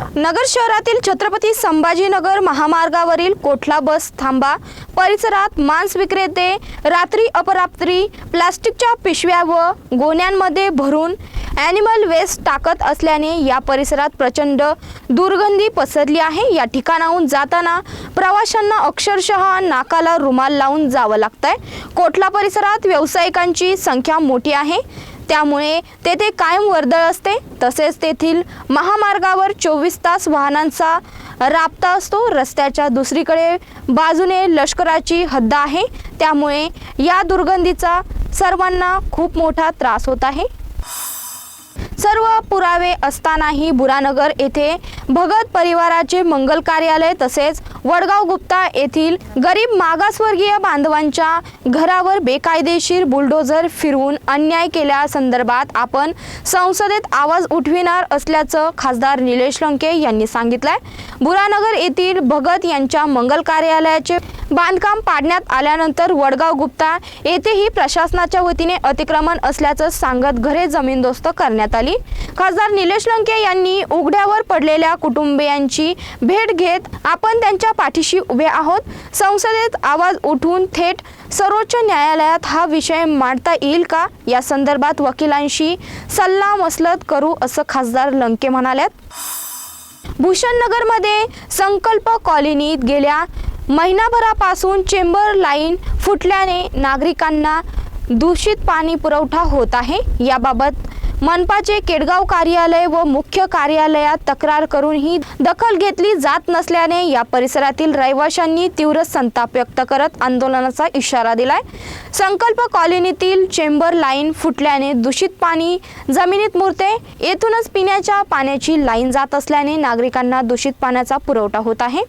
नगर शहरातील छत्रपती संभाजीनगर महामार्गावरील कोठला बस थांबा? परिसरात मांस विक्रेते रात्री अपरात्री प्लास्टिकच्या पिशव्या व गोण्यांमध्ये भरून ॲनिमल वेस्ट टाकत असल्याने या परिसरात प्रचंड दुर्गंधी पसरली आहे. या ठिकाणाहून जाताना प्रवाशांना अक्षरशः नाकाला रुमाल लावून जावं लागतंय. कोठला परिसरात व्यावसायिकांची संख्या मोठी आहे. त्यामुळे तेथे कायम वर्दळ असते. तसेच तेथील महामार्गावर चोवीस तास वाहनांचा राबता असतो. रस्त्याच्या दुसरीकडे बाजूने लष्कराची हद्द आहे. त्यामुळे या दुर्गंधीचा सर्वांना खूप मोठा त्रास होत आहे. सर्व पुरावे असतानाही बुरानगर येथे भगत परिवाराचे मंगल कार्यालय तसेच वडगाव गुप्ता येथील गरीब मागासवर्गीय बांधवांच्या घरावर बेकायदेशीर बुलडोझर फिरवून अन्याय केल्यासंदर्भात आपण संसदेत आवाज उठविणार असल्याचं खासदार निलेश लंके यांनी सांगितलंय. बुरानगर येथील भगत यांच्या मंगल कार्यालयाचे बांधकाम पाडण्यात आल्यानंतर वडगाव गुप्ता येथेही प्रशासनाच्या वतीने अतिक्रमण असल्याचं सांगत घरे जमीनदोस्त करण्यात आली. खासदार निलेश लंके यांनी उघड्यावर पडलेल्या कुटुंबियांची भेट घेत आपण त्यांच्या पाठीशी उभे आहोत. संसदेत आवाज उठून थेट सर्वोच्च न्यायालयात हा विषय मांडता येईल का? या संदर्भात वकिलांशी सल्ला मसलत करू असं खासदार लंके म्हणाल्यात. भूषणनगरमध्ये संकल्प कॉलनीत गेल्या महिनाभरापासून चेंबर लाईन फुटल्याने नागरिकांना दूषित पाणी पुरवठा होत आहे. याबाबत मनपाचे केडगाव कार्यालय व मुख्य कार्यालयात तक्रार करूनही दखल घेतली जात नसल्याने या परिसरातील रहिवाशांनी तीव्र संताप व्यक्त करत आंदोलनाचा इशारा दिलाय. संकल्प कॉलनीतील चेंबर लाईन फुटल्याने दूषित पाणी जमिनीत मुरते येथूनच पिण्याच्या पाण्याची लाईन जात असल्याने नागरिकांना दूषित पाण्याचा पुरवठा होत आहे.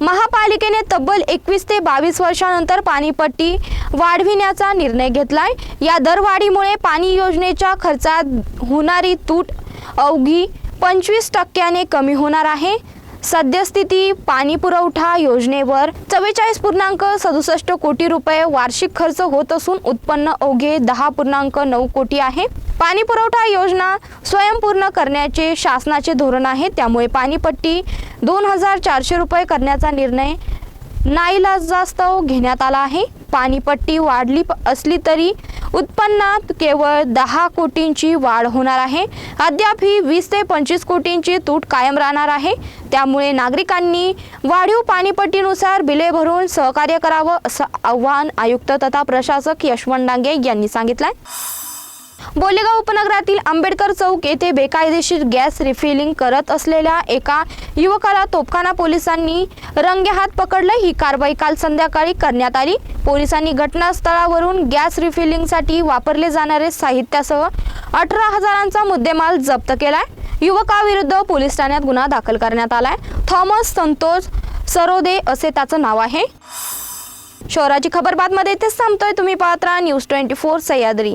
महापालिकेने तब्बल एकवीस ते बावीस वर्षानंतर पाणीपट्टी वाढविण्याचा निर्णय घेतलाय. या दरवाढीमुळे पाणी योजनेच्या खर्चात होणारी तूट अवघी पंचवीस टक्क्याने कमी होणार आहे. सद्यस्थिती पाणी पुरवठा योजनेवर चव्वेचाळीस पूर्णांक सदुसष्ट कोटी रुपये वार्षिक खर्च होत असून उत्पन्न अवघे दहा पूर्णांक नऊ कोटी आहे. पाणी पुरवठा योजना स्वयंपूर्ण करण्याचे शासनाचे धोरण आहे. त्यामुळे पाणीपट्टी दोन हजार चारशे रुपये करण्याचा निर्णय नाईलाजास्तव घेण्यात आला आहे. पाणीपट्टी वाढली प- असली तरी उत्पन्नात केवळ दहा कोटींची वाढ होणार आहे. अद्याप ही वीस ते पंचवीस कोटींची तूट कायम राहणार आहे. त्यामुळे नागरिकांनी वाढीव पाणीपट्टीनुसार बिले भरून सहकार्य करावं असं आव्हान आयुक्त तथा प्रशासक यशवंत डांगे यांनी सांगितलंय. बोलेगाव उपनगरातील आंबेडकर चौक येथे बेकायदेशीर गॅस रिफिलिंग करत असलेल्या एका युवकाला तोपखाना पोलिसांनी रंगेहात पकडलं. ही कारवाई काल संध्याकाळी करण्यात आली. पोलिसांनी घटनास्थळावरून गॅस रिफिलिंगसाठी वापरले जाणारे साहित्यासह अठरा हजारांचा मुद्देमाल जप्त केलाय. युवकाविरुद्ध पोलीस ठाण्यात गुन्हा दाखल करण्यात आलाय. थॉमस संतोष सरोदे असे त्याचं नाव आहे. शहराची खबर बातमध्ये इथेच थांबतोय. तुम्ही पाहत राहा न्यूज ट्वेंटी फोर सह्याद्री.